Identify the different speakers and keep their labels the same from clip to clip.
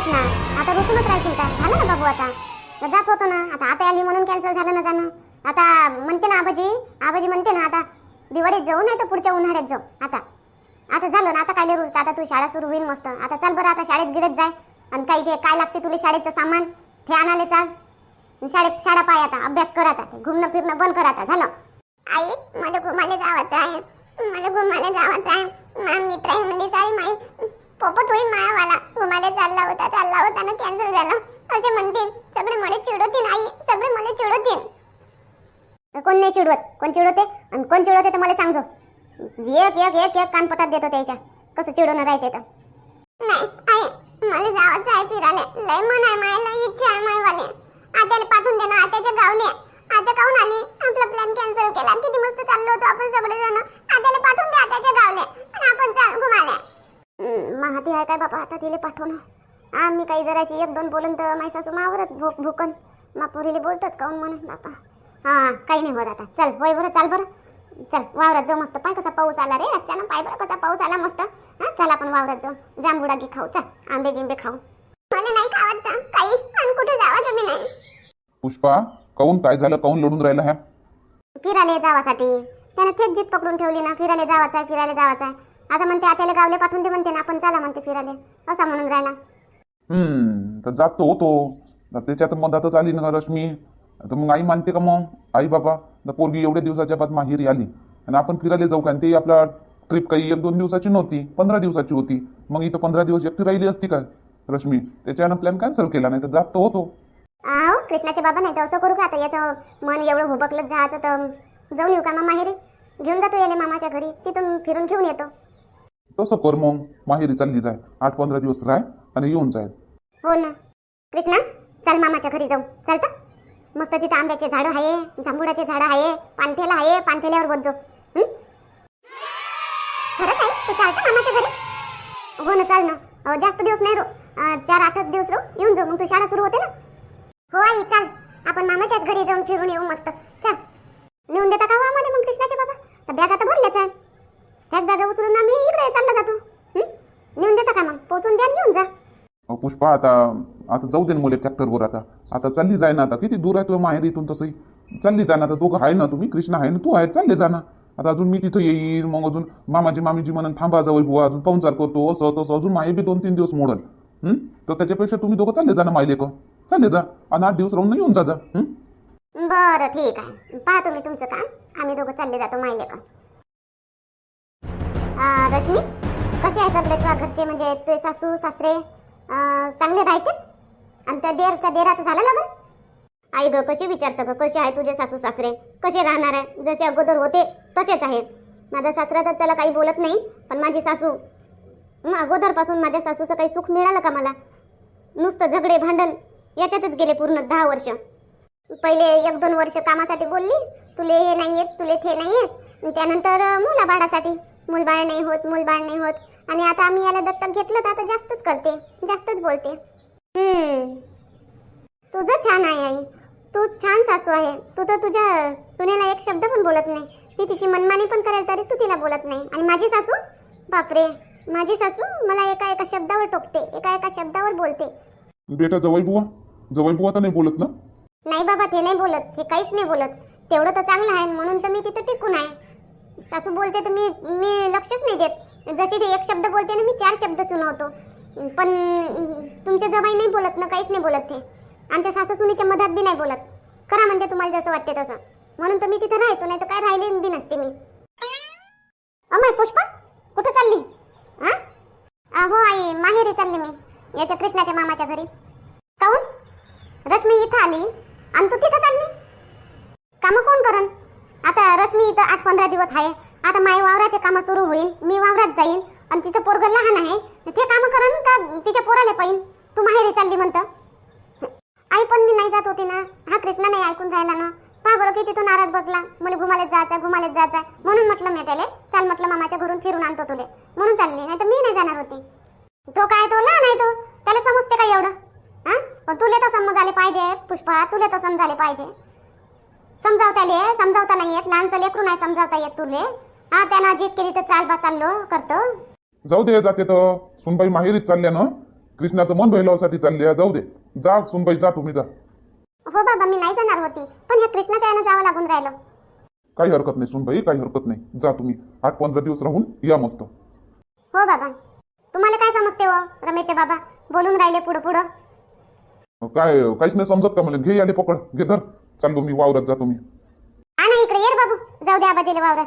Speaker 1: कृष्णा आता रुसूनच राहशील का? झालं ना बाबू आता? जात होतो ना. आता आता आली म्हणून कॅन्सल झालं ना जाणं. आता म्हणते ना आबाजी आबाजी म्हणते ना आता दिवाळीत जाऊ नाही तर पुढच्या उन्हाळ्यात जाऊ. आता. आता झालं ना आता काय रुस आता तू शाळा सुरू होईल मस्त. आता चाल बरं आता शाळेत गिडत जाय. आणि काही ते काय लागते तुला शाळेचं सामान? ते आणाले चाल. शाळेत शाळा पाय आता. अभ्यास कर आता. ते घुमणं फिरणं बंद कर आता. झालं?
Speaker 2: आई मला घुमायला जावाचं आहे. मला घुमायला जावाचं आहे. माझ्या मित्रांमध्ये सारी माई. पोपट होईल मायावाला. घुमाले चालला होता चालला होता ना कॅन्सल झाला. असे म्हणतील सगळे मला चिडवतील आई सगळे मला चिडवतील.
Speaker 1: कोण नाही चिडवत? कोण चिडवते? आणि कोण चिडवते तर मला सांगतो. एक एक एक एक कानपटात देतो त्याच्या. कसं चिडवणं राहते तर.
Speaker 2: नाही आई मला जावाचं आहे फिरायला. लय मन आहे माया इच्छा आहे मायवाले. आत्याला पाठवून दे ना आत्याच्या गावले. आता काहून आली? आपला प्लॅन कॅन्सल केला. किती मस्त चाललो होतो आपण सगळे जण आत्याला पाठवून दे आत्याच्या गावले. आणि आपण चाल घुमाले
Speaker 1: महाती आहे काय बाबा? आता तिले पाठवणं. हा मी काही जराशी एक दोन बोलून तर माझी सासू मावरच भूक भूकन. मा पोरीले बोलतोच काऊन म्हणून बापा. हा काही नाही होत आता. चल वय बरं चाल बरं. चल वावरात जाऊ मस्त. पाय कसा पाऊस आला रे अचानक पाय बरं कसा पाऊस आला मस्त. हा चल आपण वावरात जाऊ. जांभुडा घे खाऊ चल. आंबे गिंबे खाऊ.
Speaker 2: मला नाही खावायचं काही. आणि कुठे जावाचं बी नाही
Speaker 3: पुष्पा काऊन काय झालं? काऊन लढून राहिला ह्या?
Speaker 1: फिरायला जावासाठी. त्यानं थेट जीत पकडून ठेवली ना. फिरायला जावाचं आहे फिरायला जावाचं आहे. आता म्हणते आत्याला गावले पाठवून दे म्हणते ना आपण चला म्हणते फिरायला. असा म्हणून राहिला.
Speaker 3: हम्म तर जातो होतो तर त्याच्यात मधातच आली ना रश्मी. तर मग आई मानते का मग? आई बाबा तर पोरगी एवढ्या दिवसाच्या बाद माहेरी आली. आणि आपण फिरायला जाऊ का? आणि ते आपला ट्रिप काही एक दोन दिवसाची नव्हती पंधरा दिवसाची होती. मग इथं पंधरा दिवस एकटी राहिली असती का रश्मी? त्याच्यानं प्लॅन कॅन्सल केला नाही तर जात तो. होतो
Speaker 1: आहो कृष्णाचे बाबा नाही तर असं करू का आता? याचं मन एवढं हुबकलं जायचं तर जाऊन येऊ का मग माहेरी? घेऊन जातो याले मामाच्या घरी तिथून फिरून घेऊन येतो.
Speaker 3: तसं कर मग. माहेरी चालली जाय. आठ पंधरा दिवस राह आणि येऊन जाय.
Speaker 1: हो ना. कृष्णा चल मामाच्या घरी जाऊ. चालतं? मस्त तिथे आंब्याचे झाडं आहे जांभुडाचे झाडं आहे पानथेला आहे पानथेल्यावर बसजो हं? खरंच आहे. तू चालतं मामाच्या घरी? हो ना चाल ना. जास्त दिवस नाही रो चार आठच दिवस रो येऊन जाऊ. मग तू शाळा सुरू होते ना? हो आई चाल. आपण मामाच्याच घरी जाऊन फिरून येऊ मस्त. चल. नेऊन देता का हो मध्ये मग कृष्णाचे बाबा? बॅग आता भरल्याच आहे. त्याच बॅगा उचलून आम्ही इकडे चालला जातो. हं? नेऊन देता का मग? पोचून द्या आणि घेऊन जा.
Speaker 3: अहो, पुष्पा आता आता जाऊ दे ना मुले ट्रॅक्टरवर आता. आता चालली जाय ना आता. किती दूर आहे तुझ्या माहेर इथून तसंही? चालली जा ना आता. दोघं आहे ना तुम्ही? कृष्णा आहे ना तू आहे. चालले जा ना. आता अजून मी तिथं येईन मग अजून मामाजी मामीजी म्हणून थांबा जवळ बुवा अजून पाहुणचार करतो. असं तसं. अजून माही बी दोन तीन दिवस मोडल हं? तर त्याच्यापेक्षा तुम्ही दोघं चालले जा ना माहिले चालले जा. आणि आठ दिवस राहून येऊन जा जा. हं?
Speaker 1: बरं ठीक आहे. पहा तुम्ही तुमचं काम. आम्ही दोघं चालले जातो अं, रश्मी कसे आहे सगळे तुझ्या घरचे? म्हणजे तुझे सासू सासरे चांगले राहतात आणि त्या देर त्या देराचं झालं लग्न? आई ग कशी विचारतं ग? कसे आहे तुझे सासू सासरे? कसे राहणार आहे? जसे अगोदर होते तसेच आहेत. माझा सासरा तर त्याला काही बोलत नाही पण माझी सासू मग अगोदरपासून माझ्या सासूचं काही सुख मिळालं का मला? नुसतं झगडे भांडण याच्यातच गेले पूर्ण दहा वर्ष. पहिले एक दोन वर्ष कामासाठी बोलली तुले हे नाही येत तुले ते नाही येत. त्यानंतर मुला बाळासाठी मूलबाळ नाही होत मूलबाळ नाही होत. आणि आता आम्ही याला दत्तक घेतलं तर आता जास्तच करते जास्तच बोलते. हम्म. तुझं छान आहे आई. तू छान सासू आहे. तू तर तुझ्या सुनेला एक शब्द पण बोलत नाही. ती तिची मनमानी पण करेल तरी तू तिला बोलत नाही. आणि माझी सासू? बापरे. माझी सासू मला एका एका शब्दावर टोकते एका एका शब्दावर बोलते.
Speaker 3: बेटा जवळ बुवा. जवळ बुवा तर नाही बोलत ना?
Speaker 1: नाही बाबा ते नाही बोलत. हे काहीच नाही बोलत. तेवढं तर चांगलं आहे म्हणून तर मी तिथं टिकून आहे. सासू बोलते तर मी मी लक्षच नाही देत. जशी ते एक शब्द बोलते ना मी चार शब्द सुनावतो. पण तुमच्या जबाई नाही बोलत ना काहीच नाही बोलत ते. आमच्या सासू सुनीच्या मधात बी नाही बोलत. करा म्हणते तुम्हाला जसं वाटते तसं. म्हणून तर मी तिथं राहतो नाही तर काय राहिले बी नसते मी. अमय पुष्पा कुठं चालली? हा? हो आई माहेरी चालली मी याच्या कृष्णाच्या मामाच्या घरी. काऊन? रश्मी इथं आली आणि तू तिथं चालली? कामं कोण करन? आता रश्मी इथं आठ पंधरा दिवस आहे. आता माय वावराचे कामं सुरू होईल मी वावरात जाईन. आणि तिचं पोरगं लहान आहे ते कामं करन का तिच्या पोराला पाहिन? तू माहेरी चालली म्हणतं. आई पण मी नाही जात होती ना. हा कृष्णा नाही ऐकून राहिला ना. पहा बरं किती तो नाराज बसला. मला घुमालेच जायचं घुमालेच जायचं म्हणून म्हटलं मी त्याला चाल म्हटलं मामाच्या घरून फिरून आणतो तुले. म्हणून चालली नाही तर मी नाही जाणार होती. तो काय तो लहान आहे तो. त्याला समजते का एवढं? हा? पण तुले तर समजायला पाहिजे पुष्पा तुले तर समजाले पाहिजे. समजावता ले समजावता नाही येत. लहानचं लेकरू नाही समजावता येत तुले. हा त्यानं जीत केली तर चाल बा चाललो करतो.
Speaker 3: जाऊ दे जाते तर. सुनबाई माहेरीच चालल्या ना? कृष्णाचं मन बहिलावासाठी चालली जाऊ दे. जा सुनबाई जा तुम्ही जा.
Speaker 1: हो बाबा मी नाही जाणार होती. पण ह्या कृष्णाच्या यानं जावं लागून राहिलं.
Speaker 3: काही हरकत नाही सुनबाई काही हरकत नाही. जा तुम्ही. आठ पंधरा दिवस राहून या मस्त.
Speaker 1: हो बाबा. तुम्हाला काय समजते हो रमेशचे बाबा? बोलून राहिले पुढं पुढं
Speaker 3: काय काहीच नाही समजत का मला? घे याले पकड घे धर. चल तुम्ही वावरत जा तुम्ही.
Speaker 1: हा ना इकडे ये रे बाबू. जाऊ द्या आबाजीला वावरात.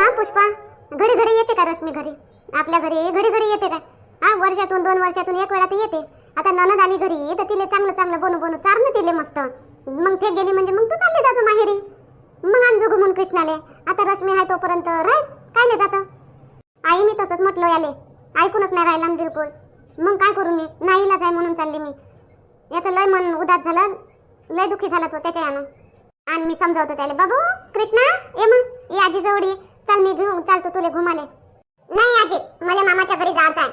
Speaker 1: हा पुष्पा. घडी घडी येते का रश्मी घरी? आपल्या घरी घडी घडी येते का? हा वर्षातून दोन वर्षातून एक वेळा तर येते. आता ननद आली घरी तर तिले चांगलं चांगलं बनू बनू चारणं तिले मस्त. मग ते गेली म्हणजे मग तू चालले जातो माहेरी. मग आणजो घुमून कृष्णाले. आता रश्मी आहे तोपर्यंत राय काय नाही जातं. आई मी तसंच म्हटलं याले. ऐकूनच नाही राहिला बिलकुल. मग काय करू मी? नाहीलाच आहे म्हणून चालली मी. याचं लय मन उदास झालं. लय दुःखी झाला तो त्याच्या यानं आणि मी समजावतो त्याला बाबू कृष्णा ये मग. ये आजी जवळ ये. चाल मी घेऊन चालतो तुले घुमाले.
Speaker 2: नाही आजी मला मामाच्या घरी जायचं आहे.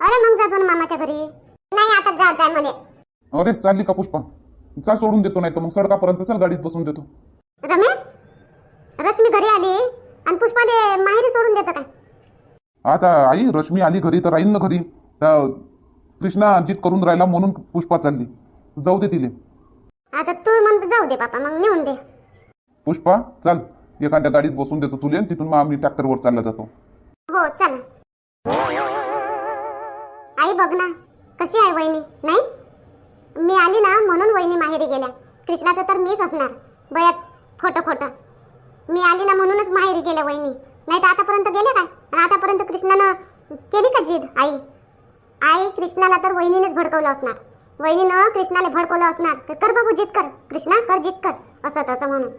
Speaker 1: अरे मग जातो ना मामाच्या घरी.
Speaker 2: नाही आता जायचं आहे मला.
Speaker 3: अरे चालली का पुष्पा? चाल सोडून देतो नाही तर मग सडकापर्यंत चल गाडीत बसून देतो.
Speaker 1: रमेश रश्मी घरी आली आणि पुष्पा दे माहेरी सोडून देतं काय?
Speaker 3: आता आई रश्मी आली घरी तर राहील ना घरी. तर कृष्णा जित करून राहिला म्हणून पुष्पा चालली. जाऊ दे तिले.
Speaker 1: आता तू म्हणतो जाऊ दे बापा मग नेऊन दे.
Speaker 3: पुष्पा चाल. एखाद्या गाडीत बसून देतो तुले आणि तिथून मग आम्ही ट्रॅक्टरवर चालला जातो.
Speaker 1: हो चला. आई बघ ना कशी आहे वहिनी नाही? मी आली ना म्हणून वहिनी माहेरी गेल्या. कृष्णाचं तर मीच असणार. बयाच खोटं खोटं. मी आली ना म्हणूनच माहेरी गेल्या वहिनी. नाही तर आतापर्यंत गेल्या काय? आणि आतापर्यंत कृष्णानं केली का जिद आई? आई कृष्णाला तर वहिनीनेच भडकवलं असणार. वहिनीनं कृष्णाला भडकवलं असणार. कर बाबू जित कर. कृष्णा कर जित कर. असं तसं म्हणून.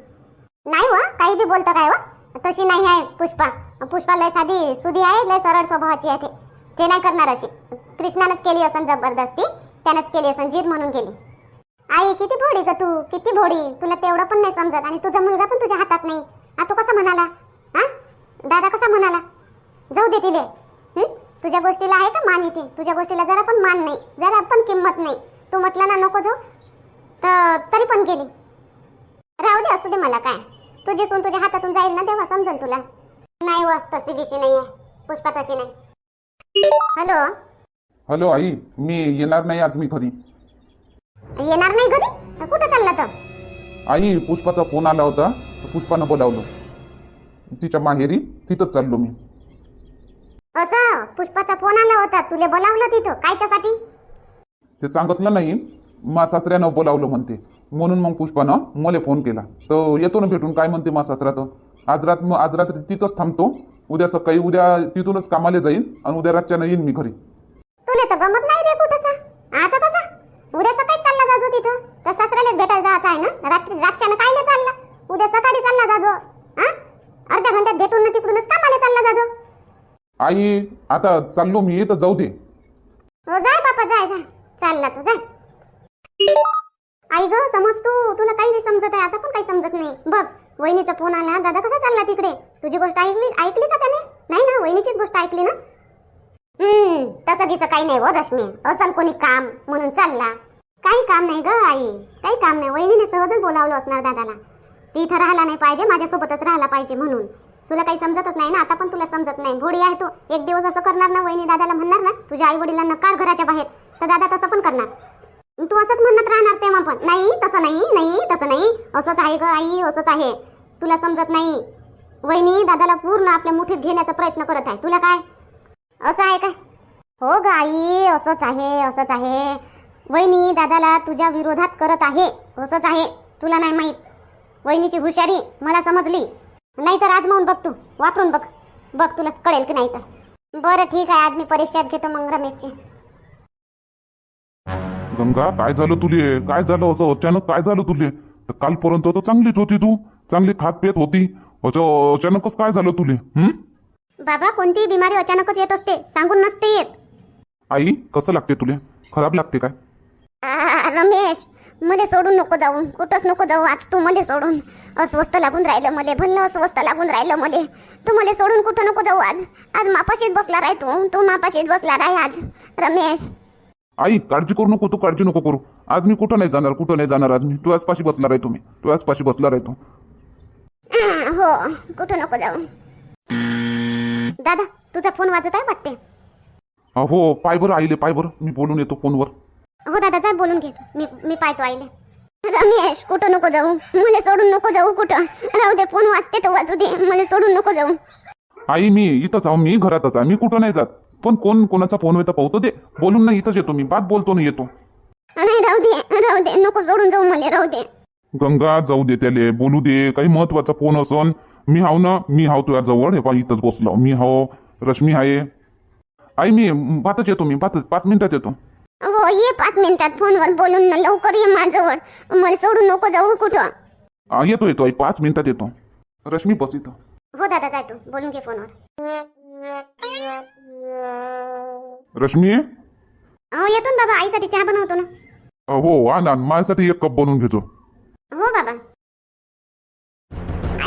Speaker 1: नाही व काही बी बोलतं काय व? तशी नाही आहे पुष्पा. पुष्पा लय साधी सुधी आहे लय सरळ स्वभावाची आहे ते. नाही करणार अशी. कृष्णानंच केली असन जबरदस्ती त्यानंच केली असन जीत म्हणून केली. आई किती भोडी ग तू किती भोडी तुला तेवढं पण नाही समजत आणि तुझा मुलगा पण तुझ्या हातात नाही. हा तू कसा म्हणाला? हा दादा कसा म्हणाला? जाऊ दे तिले. तुझ्या गोष्टीला आहे का मान इथे? तुझ्या गोष्टीला जरा पण मान नाही जरा पण किंमत नाही. तू म्हटलं ना नको जाऊ. तर तरी पण गेली. राहू दे असू दे मला काय. तुझी सून तुझ्या हातातून जाईल ना तेव्हा समजेल तुला. नाही व तशी बिशी नाही आहे पुष्पा तशी नाही. हॅलो?
Speaker 3: हॅलो आई मी येणार नाही आज मी घरी.
Speaker 1: येणार नाही घरी? कुठं चालला तर
Speaker 3: आई पुष्पाचा फोन आला होता. पुष्पानं बोलावलं. तिच्या माहेरी तिथंच चाललो मी.
Speaker 1: असं पुष्पाचा फोन आला होता. तुले बोलावलं तिथं? कायच्यासाठी?
Speaker 3: ते सांगितलं नाही. मा सासऱ्यानं बोलावलं म्हणते. म्हणून मग पुष्पानं मला फोन केला. तर येतो ना भेटून? काय म्हणते मा सासरा तर? आज रात मग आज रात्री तिथंच थांबतो. उद्या सकाळी उद्या तिथूनच कामाला जाईन आणि उद्या रातच्यानं येईन मी घरी.
Speaker 1: तुले तर गमत नाही रे कुठंसा? आता कसा? उद्या सकाळी चालला जाजो तिथं. तर सासऱ्यालाच भेटायला जायचं आहे ना? रात्री रातच्यानं कायले चालला? उद्या सकाळी चालला जाजो. हा? अर्ध्या घंट्यात भेटून ना तिकडूनच कामाला चालला जाजो.
Speaker 3: आई आता चाललो मी तर जाऊ दे.
Speaker 1: हो जाय बापा जाय जाय चालला तू जाय आई ग समज तू तुला काही नाही समजत आहे आता पण काही समजत नाही. बघ वहिनीचा फोन आला दादा कसा चालला तिकडे? तुझी गोष्ट ऐकली ऐकली का त्याने? नाही ना वहिनीचीच गोष्ट ऐकली ना? हम्म तसं गिसं काही नाही हो रश्मी. असल कोणी काम म्हणून चालला. काही काम नाही ग आई. काही काम नाही. वहिनीने सहजच बोलावलं असणार दादाला. ती इथं राहायला नाही पाहिजे माझ्यासोबतच राहायला पाहिजे म्हणून. तुला काही समजतच नाही ना आता पण तुला समजत नाही. भोडी आहे तू. एक दिवस असं करणार ना वहिनी दादाला म्हणणार ना तुझ्या आई वडिलांना काढ घराच्या बाहेर. तर दादा तसं पण करणार. तू असंच म्हणत राहणार तेव्हा पण. नाही तसं नाही नाही तसं नाही. असंच आहे ग आई असंच आहे. तुला समजत नाही. वहिनी दादाला पूर्ण आपल्या मुठीत घेण्याचा प्रयत्न करत आहे. तुला काय? असं आहे काय? हो ग आई असंच आहे असंच आहे. वहिनी दादाला तुझ्या विरोधात करत आहे. असंच आहे. तुला नाही माहीत. वहिनीची हुशारी मला समजली. नाही तर आजमावून बघ तू वापरून बघ. बघ तुला कळेल की नाही तर. बरं ठीक आहे. आज मी परीक्षाच घेतो मग रमेशची.
Speaker 3: गंगा काय झालं तुले? काय झालं असं अचानक काय झालं तुले? तर कालपर्यंत तर चांगलीच होती तू. चांगली खात पेत होती. अचानकच काय झालं तुले? हं?
Speaker 1: बाबा कोणतीही बिमारी अचानकच येत असते. सांगून नसते येत.
Speaker 3: आई कसं लागते तुले? खराब लागते काय?
Speaker 1: आ, रमेश मले सोडून नको जाऊ. कुठंच नको जाऊ. आज तू मले सोडून. अस्वस्थ लागून राहिलं मले भल्लं अस्वस्थ लागून राहिलं मले. तू मले सोडून कुठं नको जाऊ आज? आज मापाशीच बसला राय तू तू मापाशीच बसला राय आज. रमेश.
Speaker 3: आई काळजी करू नको तू काळजी नको करू. आज मी कुठं नाही जाणार कुठं नाही जाणार आज मी? तू आसपाशी बसला आहे तुम्ही. तू आसपाशी बसला आहे तू.
Speaker 1: आ, हो कुठं नको जाऊ. दादा तुझा फोन वाजत आहे वाटते?
Speaker 3: हो पाय बरं आईले पाय बरं. मी बोलून येतो फोनवर.
Speaker 1: हो दादा जा बोलून घे. मी मी पाहतो आईले. रमेश कुठं नको जाऊ? मला सोडून नको जाऊ कुठं? राहू दे फोन वाजते तो वाजू दे. मला सोडून नको जाऊ.
Speaker 3: आई मी इथंच आहो. मी घरातच आहे. मी कुठं नाही जात. पण कोण कोणाचा फोन येतं पाहतो दे. बोलून नाही इथंच येतो मी. बात बोलतो ना येतो.
Speaker 1: नाही राहू दे राहू दे. नको सोडून जाऊ मला राहू दे.
Speaker 3: गंगा जाऊ दे त्याले. बोलू दे. काही महत्त्वाचा फोन असन. मी हाव ना? मी हाव तुझ्या जवळ. हे पा इथंच बसलो. मी हाव. रश्मी आहे. आई मी बातच येतो मी. बातच पाच मिनिटात येतो.
Speaker 1: हो ये पाच मिनिटात फोनवर बोलून ना लवकर ये माझ्याजवळ. मला सोडून नको जाऊ कुठं.
Speaker 3: आ, येतो येतो आई पाच मिनिटात येतो. रश्मी बस इथं.
Speaker 1: हो दादा जाय तू. बोलून घे फोनवर.
Speaker 3: रश्मी?
Speaker 1: हो येतो ना बाबा आईसाठी चहा बनवतो ना.
Speaker 3: अ, हो आण आण माझ्यासाठी एक कप बनवून घेतो.
Speaker 1: हो बाबा.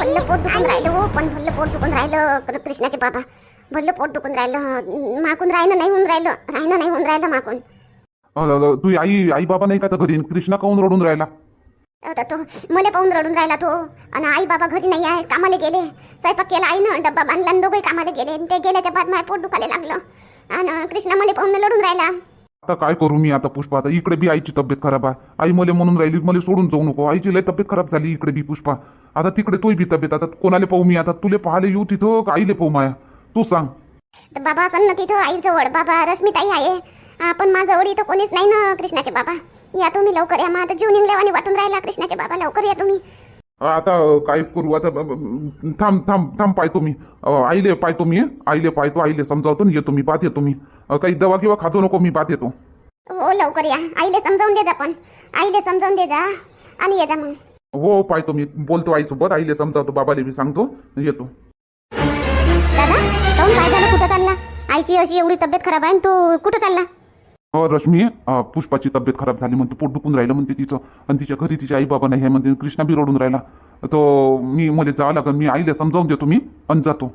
Speaker 1: आईला पोट दुखून राहिलं हो पण भल्लं पोट दुखून राहिलं कृष्णाचे बाबा. भल्लं पोट दुखून राहिलं माकून राहिलं नाही होऊन राहिलं राहिलं नाही होऊन राहिलं माकून.
Speaker 3: अ, अ, तू आई आई बाबा नाही का तर घरी? कृष्णा काऊन रडून राहिला?
Speaker 1: आता तो मला पाहून रडून राहिला तो. आणि आई बाबा घरी नाही आहे कामाला गेले. स्वयंपाक केला आई ना डब्बा बांधला आणि दोघे कामाला गेले. आणि ते गेल्याच्या बाद माझ्या पोट दुखायला लागलं. आणि कृष्णा मला पाहून लढून राहिला.
Speaker 3: आता काय करू मी आता पुष्पा? आता इकडे बी आईची तब्येत खराब आहे. आई मला म्हणून राहिली मला सोडून जाऊ नको. आईची लय तब्येत खराब झाली इकडे बी पुष्पा. आता तिकडे तोही बी तब्येत. आता कोणाला पाहू मी? आता तुले पाहायला येऊ तिथं का आईले पाहू माया? तू सांग.
Speaker 1: तर बाबा असं ना तिथं आईजवळ बाबा रश्मिताई आहे. पण माझ्याजवळ इथं कोणीच नाही ना कृष्णाचे बाबा. या तुम्ही लवकर या आता जीव निघल्यावानी वाटून राहिला कृष्णाचे बाबा. लवकर या तुम्ही.
Speaker 3: आता काय करू आता थांब थांब थांब पाहतो मी आईले पाहतो मी आईले पाहतो आईले समजावतो आणि येतो मी बात येतो मी काही दवा किंवा खाजो नको मी बात येतो.
Speaker 1: हो लवकर या. आईले समजावून दे जा पण. आईले समजावून दे जा आणि ये जा मग.
Speaker 3: हो पाहतो मी बोलतो आईसोबत आईले समजावतो बाबाले बी सांगतो येतो.
Speaker 1: दादा काय झालं? कुठं चालला? आईची अशी एवढी तब्येत खराब आहे तू कुठं चालला?
Speaker 3: हो रश्मी अ, पुष्पाची तब्येत खराब झाली म्हणते. पोट दुखून राहिलं म्हणते तिचं. आणि तिच्या घरी तिच्या आई बाबा नाही आहे म्हणते कृष्णा बी रडून राहिला. तो मी मध्ये जावं लागेल मी आईला समजावून देतो मी आणि जातो.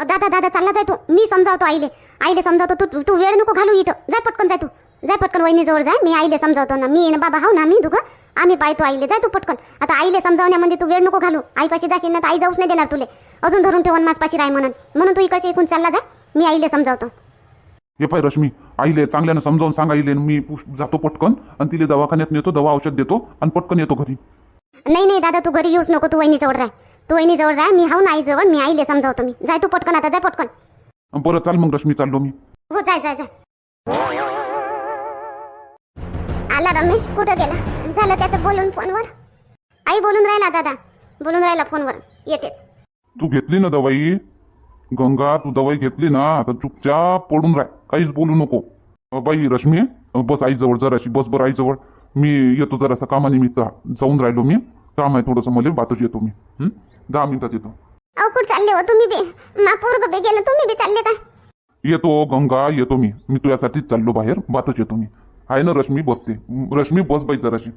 Speaker 1: अ, दादा दादा चालला जाय तू. मी समजावतो आईले. आईले समजावतो. तू तू- तू वेळ नको घालू इथं. जाय पटकन जाय तू. जाय पटकन वहिनीजवळ जाय मी आईले समजावतो ना. मी ना बाबा हाव ना मी दुघं. आम्ही पाहतो आईले. जाय तू पटकन. आता आईले समजावण्यामध्ये तू वेळ नको घालू. आईपाशी जाशील ना तर आई जाऊच नाही देणार तुले. अजून धरून ठेवून माझपाशी राय म्हणून. म्हणून तू इकडच्या इकून चालला जा. मी आईले समजावतो.
Speaker 3: हे पाय रश्मी आईले चांगल्यानं समजावून सांग आईले मी जातो पटकन आणि तिले दवाखान्यात नेतो दवा औषध देतो आणि पटकन येतो घरी.
Speaker 1: नाही नाही दादा तू घरी येऊच नको तू वहिनीजवळ राह. तू वहिनीजवळ राह मी हाव ना आईजवळ मी आईले समजावतो मी. जाय तू पटकन आता जाय पटकन.
Speaker 3: बरं चाल मग रश्मी चाललो मी.
Speaker 1: हो जाय जाय जाय. आला रमेश कुठं गेला? झालं त्याचं बोलून फोनवर? आई बोलून राहिला दादा. बोलून राहिला फोनवर. येते
Speaker 3: तू घेतली ना दवाई? गंगा तू दवाई घेतली ना आता चुपचाप पडून राह. काहीच बोलू नको. अ, बाई रश्मी अ, बस आईजवळ जराशी बस बरं आईजवळ. मी येतो जरासा कामानिमित्त. जाऊन राहिलो मी. काम आहे थोडंसं मला बातच येतो मी. हं? दहा मिनिटात येतो.
Speaker 1: अहो कुठं चालले हो तुम्ही बी. मा पोरग बी गेलं तुम्ही बी चालले का?
Speaker 3: येतो गंगा येतो मी. मी तुझ्यासाठीच चाललो बाहेर बातच येतो मी. आहे ना रश्मी बसते. रश्मी बस बाई जराशी.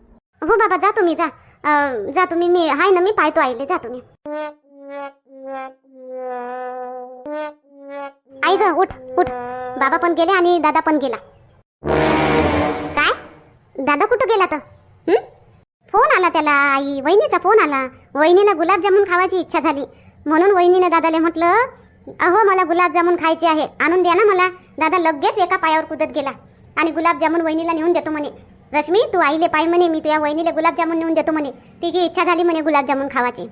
Speaker 1: हो बाबा जा तुम्ही जा. अं, जा तुम्ही मी हाय ना मी पाहतो आईले जा तुम्ही. ग उठ उठ. बाबा पण गेले आणि दादा पण गेला. काय? दादा कुठं गेला तर? फोन आला त्याला आई. वहिनीचा फोन आला. वहिनीला गुलाबजामुन खावायची इच्छा झाली. म्हणून वहिनीने दादाले म्हटलं अहो मला गुलाबजामुन खायचे आहे. आणून द्या ना मला. दादा लगेच एका पायावर कुदत गेला. आणि गुलाबजामुन वहिनीला नेऊन देतो म्हणे. रश्मी तू आईले पाय म्हणे. मी तुझ्या वहिनीला गुलाबजामुन नेऊन देतो म्हणे. तिची इच्छा झाली म्हणे गुलाबजामुन खावायची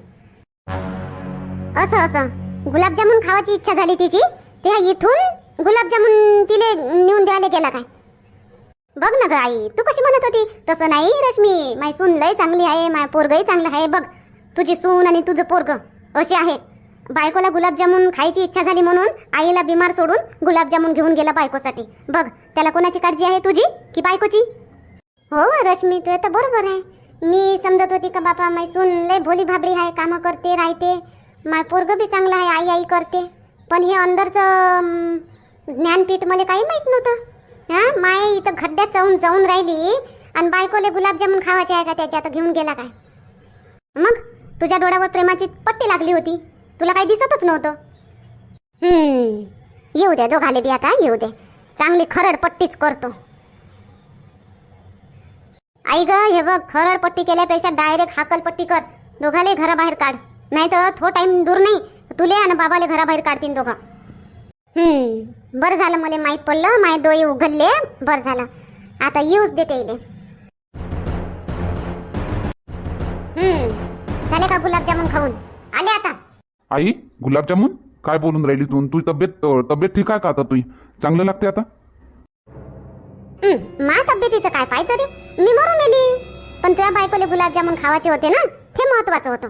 Speaker 1: असं असं. गुलाबजामुन खावायची इच्छा झाली तिची? तेव्हा इथून गुलाबजामुन तिले नेऊन द्यायला गेला काय? बघ ना ग आई तू कशी म्हणत होती? तसं नाही रश्मी माय सून लय चांगली आहे माय पोरगही चांगलं आहे बघ. तुझी सून आणि तुझं पोरग असे आहे बायकोला गुलाबजामुन खायची इच्छा झाली म्हणून आईला बिमार सोडून गुलाबजामुन घेऊन गेला बायकोसाठी. बघ त्याला कोणाची काळजी आहे तुझी की बायकोची? हो रश्मी तू तर बरोबर आहे. मी समजत होती का बापा माय सून लय भोली भाबडी आहे कामं करते राहते. माय पोरग बी चांगलं आहे आई आई करते. पण हे अंदरचं ज्ञानपीठ मला काही माहीत नव्हतं. हां? माय इथं खड्ड्यात जाऊन जाऊन राहिली आणि बायकोले गुलाबजामुन खावायचे आहे का त्याच्यात? घेऊन गेला काय? मग तुझ्या डोळ्यावर प्रेमाची पट्टी लागली होती. तुला काही दिसतच नव्हतं. हम्म. येऊ द्या दोघाले बी आता येऊ दे. चांगली खरड पट्टीच करतो. आई ग हे बघ खरड पट्टी केल्यापेक्षा डायरेक्ट हाकल पट्टी कर. दोघाले घराबाहेर काढ. नाही तर थो टाइम दूर नाही. तुले आणि बाबाले घराबाहेर काढतील दोघं. हम्म बरं झालं मला माहीत पडलं माझे डोळे उघडले बरं झालं. आता येऊच देते इले. हम्म झाले का गुलाबजामुन खाऊन? आले आता.
Speaker 3: आई गुलाबजामुन? काय बोलून राहिली तू? तुझी तब्येत तब्येत ठीक आहे का आता तुझी? चांगलं लागते आता?
Speaker 1: हम्म, मा तब्येतीचं काय पाय तरी? मी मरून गेली पण तुझ्या बायकोले गुलाबजामुन खावायचे होते ना ते महत्वाचं होतं.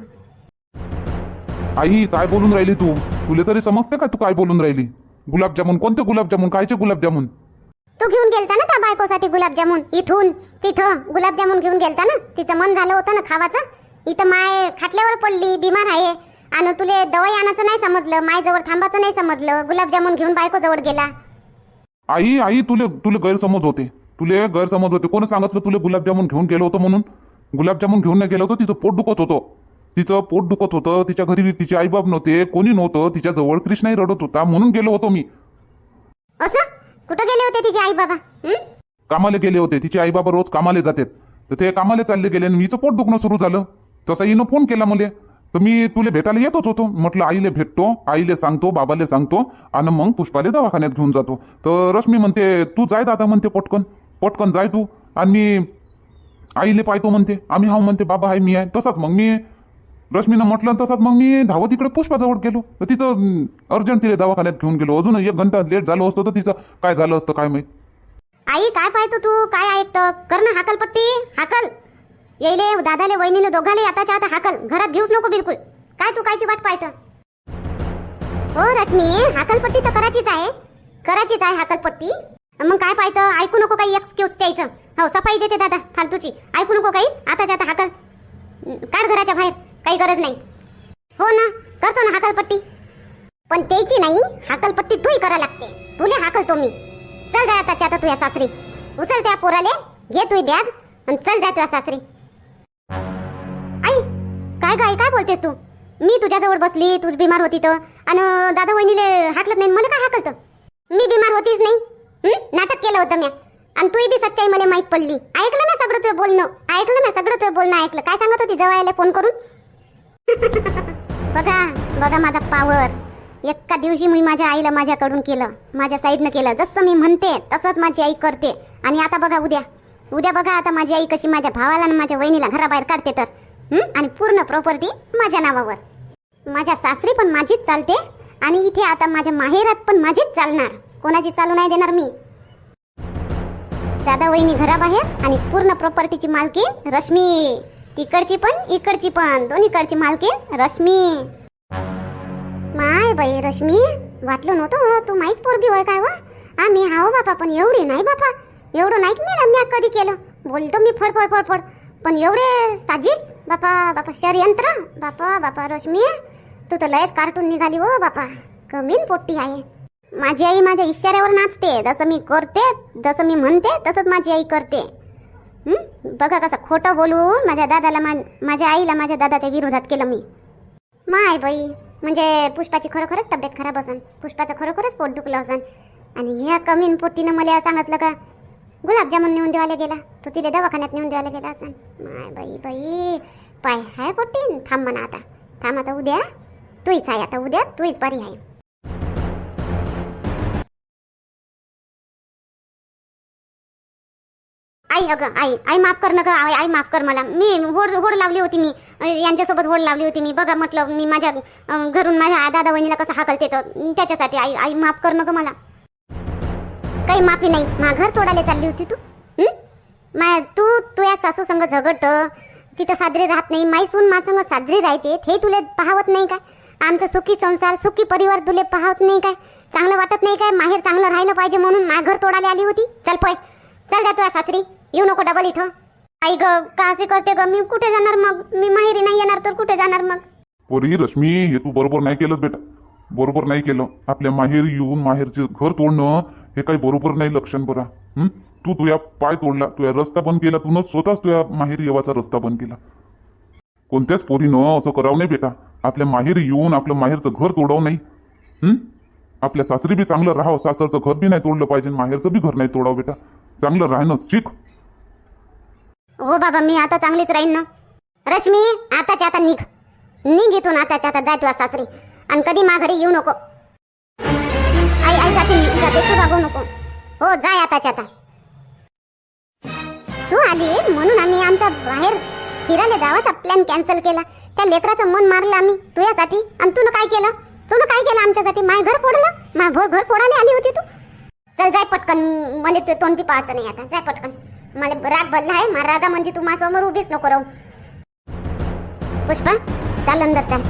Speaker 3: आई काय बोलून राहिली तू? तुला तरी समजते का तू काय बोलून राहिली? गुलाबजामुन कोणते गुलाबजामुन? कायचे गुलाबजामुन?
Speaker 1: तू घेऊन गेलता ना त्या बायकोसाठी गुलाबजामुन इथून तिथं. गुलाबजामुन घेऊन गेलता ना? तिचं मन झालं होतं ना खावाचं. इथं माय खाटल्यावर पडली बिमार आहे. आणि तुले दवाई आणायचं नाही समजलं माय जवळ थांबायचं नाही समजलं. गुलाबजामुन घेऊन बायको जवळ गेला.
Speaker 3: आई आई तुले तुले गैरसमज होते. तुले गैरसमज होते. कोण सांगितलं तुले गुलाबजामुन घेऊन गेलो होतो म्हणून? गुलाबजामुन घेऊन नाही गेलो होतो तिचं पोट दुखत होतं. तिचं पोट दुखत होतं तिच्या घरी तिचे आईबाप नव्हते कोणी नव्हतं तिच्या जवळ कृष्णाही रडत होता म्हणून गेलो होतो मी.
Speaker 1: असं? कुठं गेले होते तिचे आई बाबा हं?
Speaker 3: कामाला गेले होते तिचे आई बाबा रोज कामाला जातात. तर ते कामाला चालले गेले आणि मीचं पोट दुखणं सुरू झालं. तसं हिनं फोन केला मला. तर मी तुले भेटायला येतोच होतो. म्हटलं आईले भेटतो आईले सांगतो बाबाले सांगतो आणि मग पुष्पाले दवाखान्यात घेऊन जातो. तर रश्मी म्हणते तू जाय दादा म्हणते पटकन. पटकन जाय तू. आणि आईले पाहतो म्हणते आम्ही हाव म्हणते बाबा आहे मी आहे तसाच मग मी रश्मीनं म्हटलं तसाच मग मी धावत इकडे पुष्पाजवळ गेलो. तर तिथं अर्जंट तिला दवाखान्यात घेऊन गेलो. अजून एक घंटा लेट झालो असतो तर तिचं काय झालं असतं काय माहीत?
Speaker 1: आई काय पाहतो तू? काय ऐकतं कर ना हाकलपट्टी हाकल. येईले दादाले वहिनीले दोघाले आताच्या आता हाकल. घरात घेऊच नको बिलकुल. काय तू कायची वाट पाहतं? हो रश्मी हाकलपट्टी तर करायचीच आहे. करायचीच आहे हाकलपट्टी मग काय पाहतं? ऐकू नको काही एक्सक्यूज द्यायचं. हो सफाई देते दादा फालतूची. ऐकू नको काही? आताच्या आता हाकल. काढ घराच्या बाहेर. काही गरज नाही. हो ना करतो ना हाकलपट्टी. पण त्याची नाही हाकलपट्टी तूही करा लागते. तुले हाकलतो मी. चल जा आताच्या आता तुझ्या सासरी. उचल त्या पोराले घे तुझी बॅग आणि चल जा तुझ्या सासरी. आई काय काय काय बोलतेस तू? मी तुझ्याजवळ बसली तू बिमार होती तर. आणि दादा वहिनीले हाकलत नाही मला काय हाकलतं? मी बिमार होतीच नाही. नाटक केलं होतं म्या. आणि तू बी सच्चाई मला माहीत पडली. ऐकलं ना सगळं तुझं बोलणं. ऐकलं ना सगळं तुझं बोलणं ऐकलं. काय सांगत होती जवळ फोन करून? बघा बघा माझा पावर एका दिवशी मी माझ्या आईला माझ्याकडून केलं. माझ्या साईडनं केलं. जसं मी म्हणते तसंच माझी आई करते. आणि आता बघा उद्या. उद्या बघा आता माझी आई कशी माझ्या भावाला आणि माझ्या वहिनीला घराबाहेर काढते तर. हं? आणि पूर्ण प्रॉपर्टी माझ्या नावावर. माझ्या सासरी पण माझीच चालते आणि इथे आता माझ्या माहेरात पण माझीच चालणार. कोणाची चालू नाही देणार मी. दादा वहिनी घराबाहेर आणि पूर्ण प्रॉपर्टीची मालकी रश्मी. तिकडची पण इकडची पण. दोन्हीकडची मालकीन रश्मी. माय बाई रश्मी वाटलं नव्हतं हो, तू माहीच पोरगी होय काय हो? वा हा मी हाव बापा पण एवढी नाही बापा. एवढं नाही मी रम्या कधी केलं. बोलतो मी फड फड फड फड. पण एवढे साजिश बापा बापा षडयंत्र. बापा बापा रश्मी तू तर लयच कार्टून निघाली हो बापा. कमीन पोट्टी आहे. माझी आई माझ्या इशाऱ्यावर नाचते. जसं मी करते जसं मी म्हणते तसंच माझी आई करते. बघा कसं खोटं बोलू माझ्या दादाला मा माझ्या आईला माझ्या दादाच्या विरोधात केलं मी. माय बाई म्हणजे पुष्पाची खरोखरच तब्येत खराब असन पुष्पाचं खरोखरच पोट दुखलं असन. आणि ह्या कमीन पोटीनं मला सांगितलं का गुलाबजामुन नेऊन देवायला गेला तो तिला दवाखान्यात नेऊन देवायला गेला असन. माय बाई बाई पाय हाय पोट्टी थांब म्हणा आता. थांब आता उद्या तूच आहे आता उद्या तूच बरी आहे. अगं आई आई माफ कर ना गं आई आई माफ कर मला. मी होड होड लावली होती मी. यांच्यासोबत होड लावली होती मी. बघा म्हटलं मी माझ्या घरून माझ्या दादा वहिनीला कसं हाकलते तर त्याच्यासाठी आई आई माफ कर ना गं मला. काही माफी नाही. मा घर तोडायला चालली होती तू? माय मा तू या सासू संग झगडत तिथं साजरी राहत नाही. माई सून माझं संग साजरी राहते. हे तुले पाहवत नाही काय? आमचा सुखी संसार सुखी परिवार तुले पाहत नाही काय? चांगलं वाटत नाही काय? माहेर चांगलं राहिलं पाहिजे म्हणून मा घर तोडायला आली होती? चल पय चल द्या तुझ्या सासरी. येऊ नको डबल इथं. आई ग का असे करते ग? मी कुठे जाणार मग? मी माहेरी नाही येणार तर कुठे जाणार मग?
Speaker 3: पोरी रश्मी हे तू बरोबर नाही केलंच बेटा. बरोबर नाही केलं. आपल्या माहेर येऊन माहेरचे घर तोडणं हे काही बरोबर नाही लक्षण बरा. तू तुया पाय तोडला तुझ्या रस्ता बंद केला तू स्वतःच तुया माहेरी येवाचा रस्ता बंद केला. कोणत्याच पोरीनं असं करावं नाही बेटा. आपल्या माहेरी येऊन आपलं माहेरचं घर तोडावं नाही. आपल्या सासरी बी चांगलं राहावं सासरचं घर बी नाही तोडलं पाहिजे माहेरचं बी घर नाही तोडावं बेटा. चांगलं राहणं शिक.
Speaker 1: हो बाबा मी आता चांगलीच राहीन ना. रश्मी आताच्या आता निघ. निघ इथून आताच्या आता जाय तुला सासरी. आणि कधी माघारी येऊ नको. आई आई जाते मी जाते तू रागवू नको. हो जाय आताच्या आता. तू आली म्हणून आम्ही आमचा बाहेर फिरायला जावाचा प्लॅन कॅन्सल केला. त्या लेकराचं मन मारलं आम्ही तुझ्यासाठी. आणि तू काय केलं? तू काय केलं आमच्यासाठी? माय घर फोडलं? मा घर फोडायला आली होती तू? चल जाय पटकन. मला ते तोंडी पाहायचं नाही आता. जाय पटकन. मला राग भरला आहे. मा रागामध्ये तू माझ्यासमोर उभीच नको राहू. पुष्पा चाल अंदर चाल.